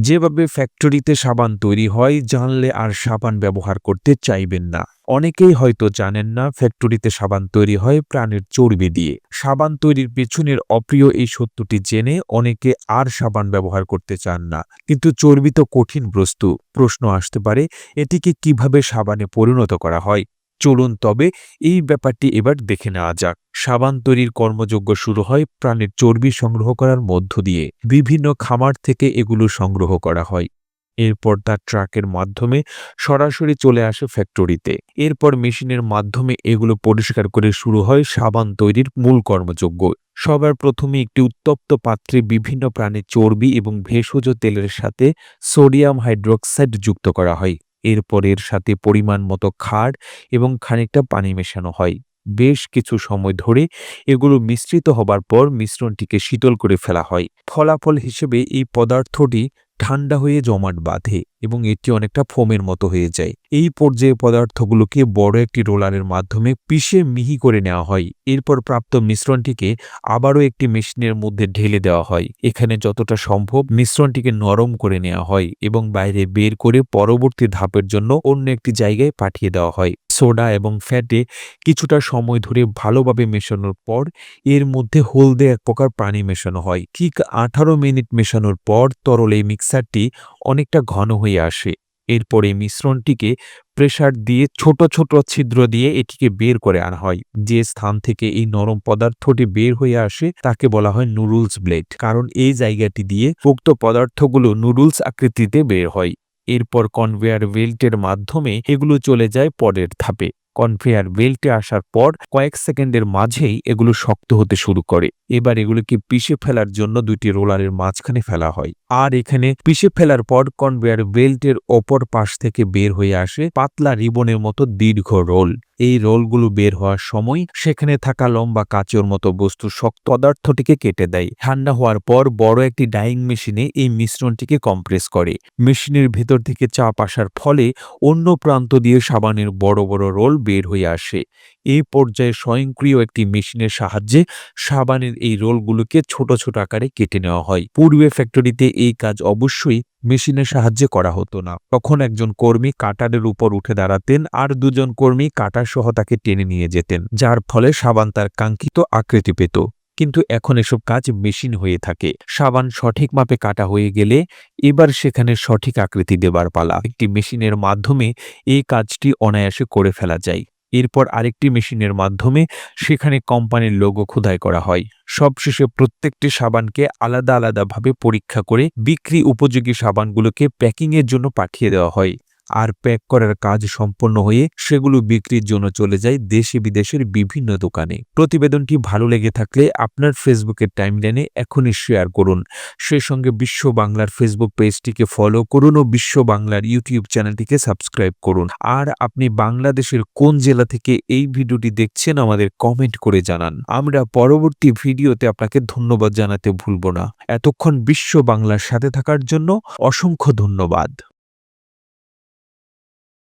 যেভাবে ফ্যাক্টরিতে সাবান তৈরি হয়, জানলে আর সাবান ব্যবহার করতে চাইবেন না। অনেকেই হয়তো জানেন না, ফ্যাক্টরিতে সাবান তৈরি হয় প্রাণের চর্বি দিয়ে। সাবান তৈরির পেছনের অপ্রিয় এই সত্যটি জেনে অনেকে আর সাবান ব্যবহার করতে চান না। কিন্তু চর্বি তো কঠিন বস্তু। প্রশ্ন আসতে পারে, এটিকে কীভাবে সাবানে পরিণত করা হয়? চলুন তবে এই ব্যাপারটি এবার দেখে নেওয়া যাক। সাবান তৈরির কর্মযজ্ঞ শুরু হয় প্রাণীর চর্বি সংগ্রহ করার মধ্য দিয়ে। বিভিন্ন খামার থেকে এগুলো সংগ্রহ করা হয়। এরপর তা ট্রাকের মাধ্যমে সরাসরি চলে আসে ফ্যাক্টরিতে। এরপর মেশিনের মাধ্যমে এগুলো পরিষ্কার করে শুরু হয় সাবান তৈরির মূল কর্মযজ্ঞ। সবার প্রথমে একটি উত্তপ্ত পাত্রে বিভিন্ন প্রাণীর চর্বি এবং ভেষজ তেলের সাথে সোডিয়াম হাইড্রোক্সাইড যুক্ত করা হয়। এরপর এর সাথে পরিমাণ মতো খাড় এবং খানিকটা পানি মেশানো হয়। বেশ কিছু সময় ধরে এগুলো মিশ্রিত হবার পর মিশ্রণটিকে শীতল করে ফেলা হয়। ফলাফল হিসেবে এই পদার্থটি ঠান্ডা হয়ে জমাট বাঁধে এবং এটি অনেকটা ফোমের মতো হয়ে যায়। এই পর্যায়ে পদার্থগুলোকে বড় একটি রোলারের মাধ্যমে পিষে মিহি করে নেওয়া হয়। এরপর প্রাপ্ত মিশ্রণটিকে আবারও একটি মেশিনের মধ্যে ঢেলে দেওয়া হয়। এখানে যতটা সম্ভব মিশ্রণটিকে নরম করে নেওয়া হয় এবং বাইরে বের করে পরবর্তী ধাপের জন্য অন্য একটি জায়গায় পাঠিয়ে দেওয়া হয়। সোডা এবং ফ্যাটে কিছুটা সময় ধরে ভালোভাবে মেশানোর পর এর মধ্যে হলদে এক প্রকার পানি মেশানো হয়। ঠিক আঠারো মিনিট মেশানোর পর তরল এই মিক্সারটি অনেকটা ঘন হয়ে আসে। এরপর এই মিশ্রণটিকে প্রেসার দিয়ে ছোট ছোট ছিদ্র দিয়ে এটিকে বের করে আনা হয়। যে স্থান থেকে এই নরম পদার্থটি বের হয়ে আসে তাকে বলা হয় নুডলস ব্লেড। কারণ এই জায়গাটি দিয়ে উক্ত পদার্থগুলো নুডলস আকৃতিতে বের হয়। এরপর কনভেয়ার বেল্টের মাধ্যমে এগুলো চলে যায় পরের ধাপে। কনভেয়ার বেল্টে আসার পর কয়েক সেকেন্ডের মাঝেই এগুলো শক্ত হতে শুরু করে। এবার এগুলোকে পিষে ফেলার জন্য দুটি রোলারের মাঝখানে ফেলা হয়। আর এখানে পিষে ফেলার পর কনভেয়ার বেল্টের ওপর পাশ থেকে বের হয়ে আসে পাতলা রিবনের মতো দীর্ঘ রোল। এই রোলগুলো বের হওয়ার সময় সেখানে থাকা লম্বা কাচের মতো বস্তু শক্ত পদার্থটিকে কেটে দেয়। ঠান্ডা হওয়ার পর বড় একটি ডাইং মেশিনে এই মিশ্রণটিকে কম্প্রেস করে। মেশিনের ভেতর থেকে চাপ আসার ফলে অন্য প্রান্ত দিয়ে সাবানের বড় বড় রোল বের হয়ে আসে। এই পর্যায়ে স্বয়ংক্রিয় একটি মেশিনের সাহায্যে সাবানের এই রোলগুলোকে ছোট ছোট আকারে কেটে নেওয়া হয়। পূর্বে ফ্যাক্টরিতে এই কাজ অবশ্যই মেশিনের সাহায্যে করা হতো না। তখন একজন কর্মী কাটারের উপর উঠে দাঁড়াতেন আর দুজন কর্মী কাটার সহ তাকে টেনে নিয়ে যেতেন, যার ফলে সাবান তার কাঙ্ক্ষিত আকৃতি পেত। কিন্তু এখন এসব কাজ মেশিন হয়ে থাকে। সাবান সঠিক মাপে কাটা হয়ে গেলে এবার সেখানে সঠিক আকৃতি দেবার পালা। একটি মেশিনের মাধ্যমে এই কাজটি অনায়াসে করে ফেলা যায়। এরপর আরেকটি মেশিনের মাধ্যমে সেখানে কোম্পানির লোগো খোদাই করা হয়। সবশেষে প্রত্যেকটি সাবানকে আলাদা আলাদাভাবে পরীক্ষা করে বিক্রি উপযোগী সাবানগুলোকে প্যাকিংয়ের জন্য পাঠিয়ে দেওয়া হয়। আর প্যাক করার কাজ সম্পন্ন হয়ে সেগুলো বিক্রির জন্য চলে যায় দেশে বিদেশের বিভিন্ন দোকানে। প্রতিবেদনটি ভালো লেগে থাকলে আপনার ফেসবুকের টাইমলাইনে এখনই শেয়ার করুন। সেই সঙ্গে বিশ্ব বাংলার ফেসবুক পেজটিকে ফলো করুন ও বিশ্ব বাংলার ইউটিউব চ্যানেলটিকে সাবস্ক্রাইব করুন। আর আপনি বাংলাদেশের কোন জেলা থেকে এই ভিডিওটি দেখছেন আমাদের কমেন্ট করে জানান। আমরা পরবর্তী ভিডিওতে আপনাকে ধন্যবাদ জানাতে ভুলব না। এতক্ষণ বিশ্ব বাংলার সাথে থাকার জন্য অসংখ্য ধন্যবাদ।